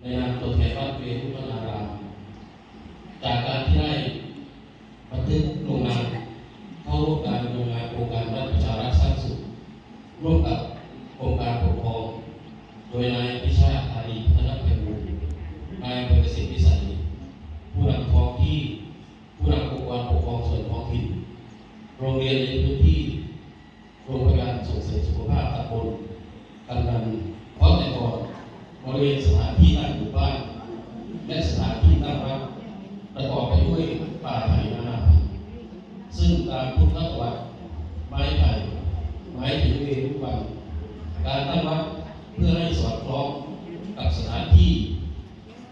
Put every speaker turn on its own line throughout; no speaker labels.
ในนามตัวแทนวัดเวรุวนาราม จากการที่ได้บันทึกลงนามเข้า ร่วมการดำเนินงโครงการรัฐประชารัฐสร้างสุขร่วมกับโครงการปกครอง โดยนายพิชาติธานีพัฒนภัยบูลนายอำเภอเกษตรวิสัยผู้นำท้องที่ ผู้นำองค์กรปกครองส่วนท้องถิ่น โรงเรียนในพื้นที่ โรงพยาบาลส่งเสริมสุขภาพตำบลกำนันเพราะแต่ก่อนบริเวณสถานที่ตั้งหมู่บ้านและสถานที่ตั้งวัดประกอบไปด้วยป่าไผ่นานาพันธุ์ ซึ่งตามพุทธประวัติไม้ไผ่ไม้ถือเวรุวัน การตั้งวัดเพื่อให้สอดคล้องกับสถานที่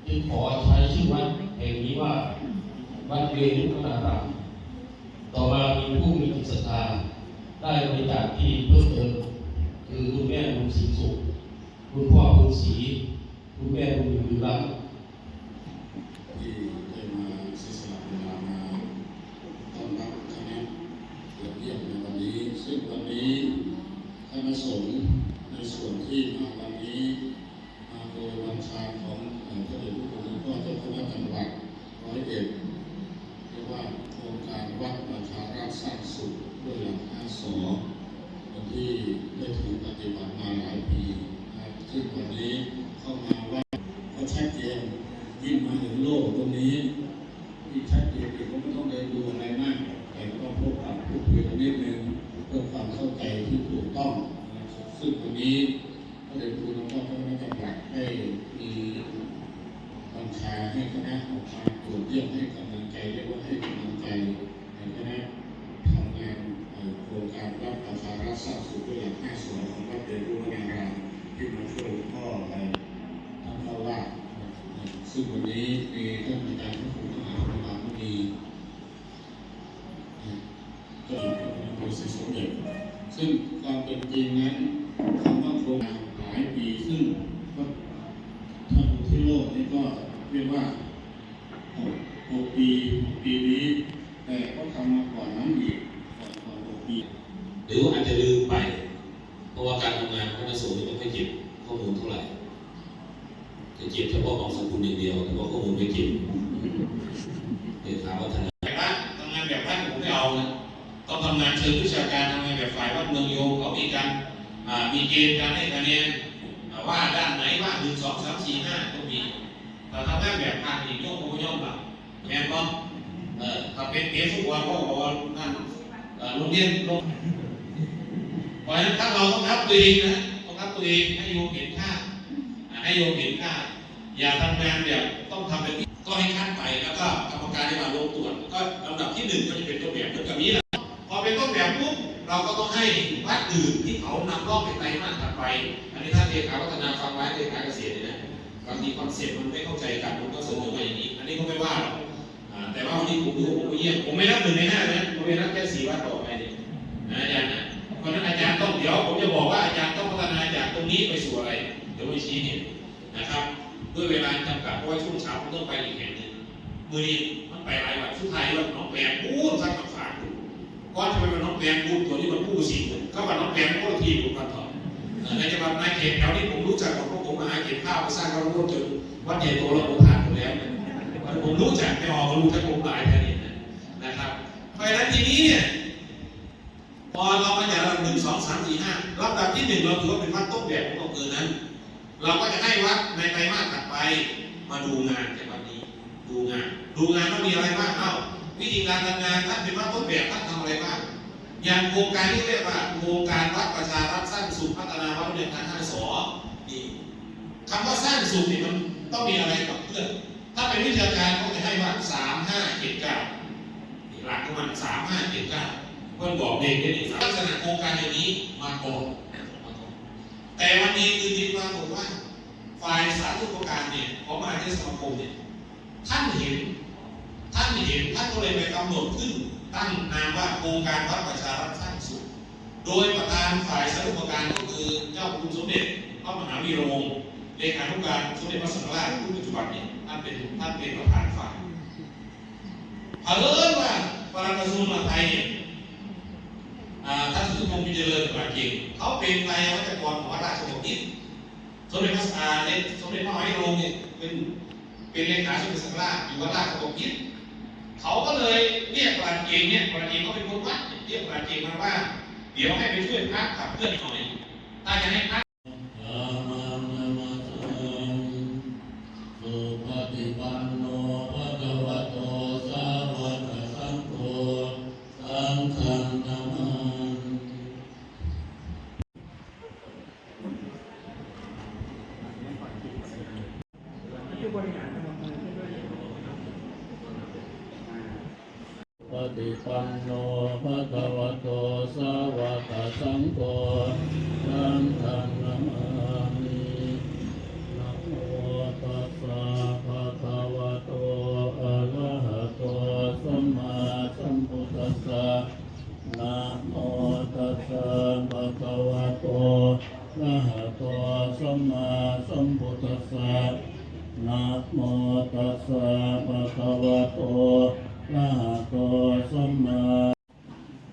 จึงขอใช้ชื่อวัดแห่งนี้ว่า วัดเวรุวนารามต่อมามีผู้มีจิตศรัทธาได้บริจาคที่เพิ่มเติมคือคุณแม่บุญศรีสุข คุณพ่อบุญศรีคุณแม่บุญยืนรัตน์
ที่ได้มาเสียสละเวลามาต้อนรับคณะเกียรติเยี่ยมในวันนี้ ซึ่งวันนี้คณะสงฆ์ในส่วนที่มาวันนี้มาโดยวันชาของเอ่อพระเดชพระคุณหลวงพ่อเจ้าคณะจังหวัดร้อยเอ็ดเรียกว่าโครงการวัดประชารัฐสร้างสุขด้วยหลักอาสอวันที่ได้ถือปฏิบัติมาหลายปีนะครับซึ่งวันนี้เข้ามาวัด ก็ชัดเจนยิ่งมาถึงโลกตรงนี้ที่ชัดเจนอีกก็ไม่ต้องเดินดูอะไรมาก แต่ก็ต้องพบกับผู้คุยกั นิดนึงเพื่อความเข้าใจที่ถูกต้องนะครับซึ่งตรงนี้พระเดชพระคุณหลวงพ่อพระนักจังหวัดได้มีบัญชาให้คณะออกมาตรวจเยี่ยมให้กำลังใจเรียกว่าให้กำลังใจในคณะทำงานโครงการรับประชารัฐสร้างสุขด้วยหลักห้าส่วนของวัดเดชรุ่งนารามที่มาช่วยพ่อในท่านเล่าว่าซึ่งวันนี้มีท่านอาจารย์ รืออา
จจะลืมไป เพราะว่าการทำงานของคณะสงฆ์นี่ไม่ค่อยเก็บข้อมูลเท่าไหร่จะเก็บเฉพาะของสกุลอย่างเดียวแต่ว่าข้อมูลไม่เก็บเดี๋ยวถามว่าทนายบ้าทำงานแบบบ้านผมไม่เอานะต้องทำงานเชิงวิชาการทำงานแบบฝ่ายวัดเมืองโยงเขามีการมีเกณฑ์การให้คะแนนว่าด้านไหนว่าหนึ่งสองสามสี่ห้าก็มีแต่ทำงานแบบพานอีกโยกโยกแบบแม่นบ่เออถ้าเป็นเกณฑ์ทุกวันก็บอกว่านั่นโรงเรียนโรง เพราะฉะนั้นถ้าเราต้องรับตัวเองนะต้องรับตัวเองให้โยมเห็นค่าให้โยมเห็นค่า อย่าทำงานแบบต้องทำแบบนี้ก็ให้คัดไปแล้วก็กรรมการที่มาลงตรวจก็ลำดับที่หนึ่งก็จะเป็นต้นแบบเหมือนกับนี้แหละพอเป็นต้นแบบปุ๊บเราก็ต้องให้วัดอื่นที่เขานำร่องเป็นไตรมาสถัดไป อันนี้ท่านเลขาวัฒนาฟังไว้เลขาเกษตรเนี่ยนะบางทีคอนเซ็ปต์มันไม่เข้าใจกันผมก็เสนอมาอย่างนี้ อันนี้ก็ไม่ว่าหรอกแต่ว่าวันนี้ผมดูผมไปเยี่ยมผมไม่นับหนึ่งในห้านะผมไม่นับแค่สี่วัดต่อไปนี่นะอาจารย์นะ เดี๋ยวผมจะบอกว่าอาจารย์ต้องพัฒนาจากตรงนี้ไปสู่อะไร เดี๋ยวไปชี้เห็นนะครับด้วยเวลาจำกัดเพราะว่าช่วงเช้าผมต้องไปอีกแห่งหนึ่งมือนี้มันไปหลายวันสุดท้ายว่าน้องแปลงพูดสักกับฝากก่อนจะไปเป็นน้องแปลงพูดตัวนี้มันพูดสิก็ว่าน้องแปลงพูดทีผมกันต่อเอ่อในจังหวัดนายเขตแถวนี้ผมรู้จักกับพวกผมมาหาเก็บข้าวไปสร้างกระโดดจนวัดใหญ่โตแล้วผมผ่านหมดแล้วเนี่ยผมรู้จักไม่ออกก็รู้ทั้งผมหลายแค่นี้นะครับเพราะฉะนั้นทีนี้เนี่ย อเรามาจากระดับหนึ่งสองสามสี่ห้าลำดับที่หนึ่งเราถือว่าเป็นวัดต้นแบบของอำเภอนั้น เราก็จะให้วัดในไตรมาสถัดไป มาดูงานในวันนี้ ดูงาน ดูงานว่ามีอะไรบ้างเอ้าวิธีการทำงานท่านเป็นวัดต้นแบบท่านทำอะไรบ้างอย่างโครงการที่เรียกว่าโครงการวัดประชารัฐสร้างสุขพัฒนาวัดเรียนการห้าสอนี่คำว่าสร้างสุขนี่มันต้องมีอะไรกับเพื่อนถ้าเป็นวิชาการเขาจะให้ว่าสามห้าเจ็ดเก้าหลักของมันสามห้าเจ็ดเก้า เพื่อนบอกเองเนี่ยนี่ลักษณะโครงการอย่างนี้มาก่อนมาแต่วันนี้คือที่ปรากฏว่า ฝ่ายสาธารณการเนี่ยของมหาเทศสมาคมเนี่ยท่านเห็น ท่านเห็นท่านก็เลยไปกำหนดขึ้น ตั้งนามว่าโครงการวัดประชารัฐสร้างสุข โดยประธานฝ่ายสาธารณการก็คือเจ้าคุณสมเด็จพระมหาวีรงค์เลขานุการสมเด็จพระสังฆราชรุ่นปัจจุบันเนี้ท่านเป็นท่านเป็นประธานฝ่ายเผอิญว่าปลัดกระทรวงมหาดไทยเนี่ย ท่านสุทธิพงศ์พิเจริญกว่าเก่งเขาเป็นนายวัจกรของวัดราชบพิตรสมเด็จพระสาเลสมเด็จพระมหาวีรงเนี่ยเป็นเป็นเลขาสมเด็จสังฆราชอยู่วัดราชบพิตรเขาก็เลยเรียกปราดเก่งเนี่ยปราดเก่งก็เป็นคนวัดเรียกปราดเก่งมาว่า เดี๋ยวให้ไปช่วยพระขับเคลื่อนหน่อยถ้าจะให้พ
ระ ปันโนภะคะวะโต สัมมา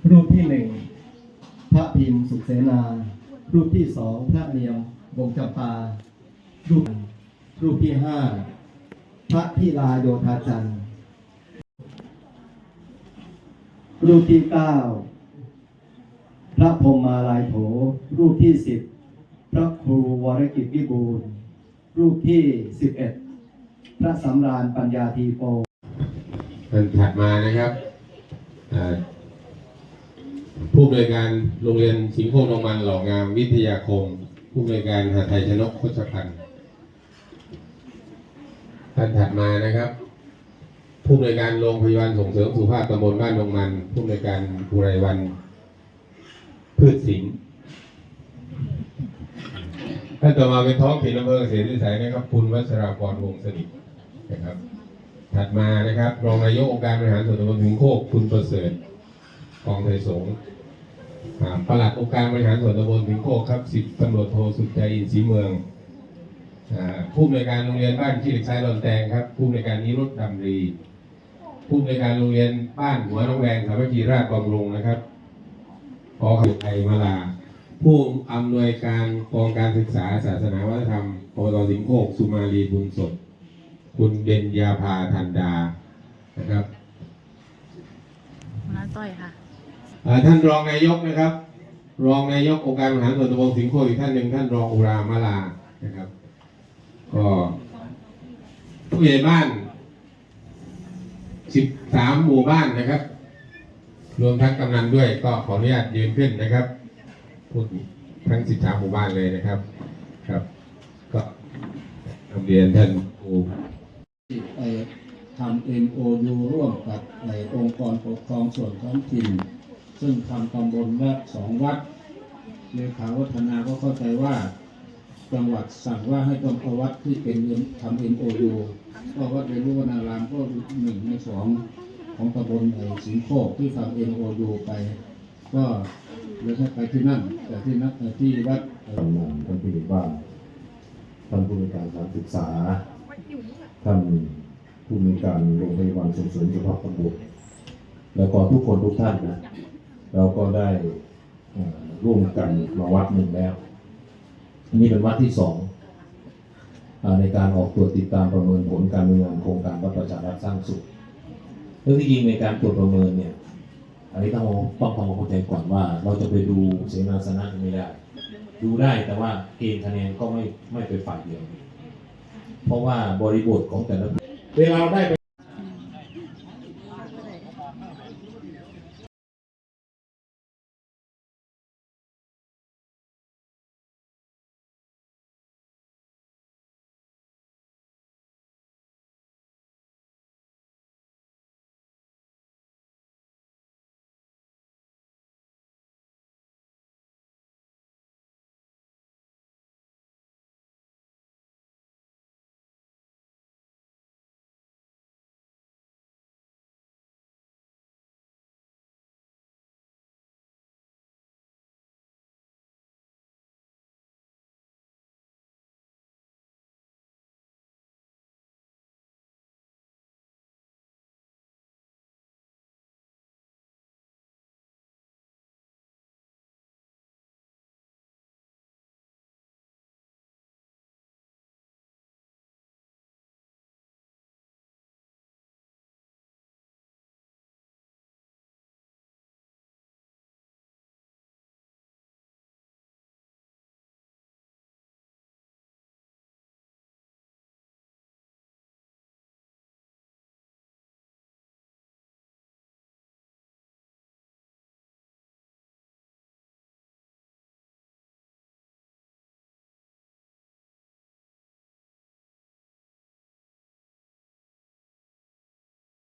รู
ปที่หนึ่งพระพิมพ์สุเสนา รูปที่สองพระเนียมวงจำปา รูปรูปที่ห้าพระพิลาโยธาจันทร์ รูปที่เก้าพระพรมมาลายโถ รูปที่สิบพระครูวรกิจวิบูลย์รูปที่สิบเอ็ดพระสำราญปัญญาทีโป
มันถัดมานะครับ ผู้อำนวยการโรงเรียนสิงห์โคนงมันหล่องามวิทยาคม ผู้อำนวยการหาไทยชนกโคชพันธ์ท่านถัดมานะครับ ผู้อำนวยการโรงพยาบาลส่งเสริมสุขภาพตำบลบ้านดงมัน ผู้อำนวยการภูไรวัน พืชสิงห์ท่านต่อมาเป็นท้องถิ่นอำเภอเกษตรวิสัยนะครับ คุณวัชรากรวงศ์สนิทนะครับ ถัดมานะครับรองนายกองค์การบริหารส่วนตำบลถึงโคกคุณประเสริฐกองไทยสงฆ์อ่าปลัดองค์การบริหารส่วนตำบลถึงโคกครับสิบตำรวจโทสุดใจอินทรีเมืองผู้อำนวยการโรงเรียนบ้านขี้เหล็กทรายลอนแตงครับ ผู้อำนวยการนิรุตดำรีผู้อำนวยการโรงเรียนบ้านหัวน้องแวงสามัคคีราชบำรุงนะครับพอขไทยมาลา ผู้อำนวยการกองการศึกษาศาสนาวัฒนธรรมอบตสิงห์โคกสุมาลีบุญสด คุณเบญญาภาทันดานะครับ
น้าต้อยค่ะ
อ่าท่านรองนายกนะครับ รองนายกองค์การบริหารส่วนตำบลสิงห์โคกอีกท่านหนึ่งท่านรองอุรามาลานะครับ ก็ผู้ใหญ่บ้าน13หมู่บ้านนะครับ รวมทั้งกำนันด้วยก็ขออนุญาตยืนขึ้นนะครับ พูดทั้ง13หมู่บ้านเลยนะครับ ครับ ก็นำเรียนท่าน ครู
เอ่อทำ MOU ร่วมกับในองค์กรปกครองส่วนท้องถิ่น ซึ่งทำตำบลละสองวัดเลขาวัฒนาก็เข้าใจว่าจังหวัดสั่งว่าให้ต้องเอาวัดที่เป็นทำ MOU ก็วัดเรรุวนารามก็หนึ่งในสองของตำบลไอ้สิงโคกที่ทำ MOU ไป ก็เลยให้ไปที่นั่น แต่ที่นัดที่วัด
ตำนานท่านผู้บ้าท่านผู้ในวยการสถานศึกษา ท่านผู้ในวยการโรงพยาบาลส่งเสริมสุขภาพตำบลแล้วก็ทุกคนทุกท่านนะเราก็ได้ร่วมกันมาวัดหนึ่งแล้วอันนี้เป็นวัดที่สองอในการออกตรวจติดตามประเมินผลการดำเนินงานโครงการวัดประชารัฐสร้างสุขเรื่องที่จริงในการตรวจประเมินเนี่ยอันนี้ต้องต้องความเข้าใจก่อนว่า เราจะไปดูเสนาสนะไม่ได้ ดูได้แต่ว่าเกณฑ์คะแนนก็ไม่ไม่ไปฝ่ายเดียว เพราะว่าบริบทของแต่ละเวลาได้ไป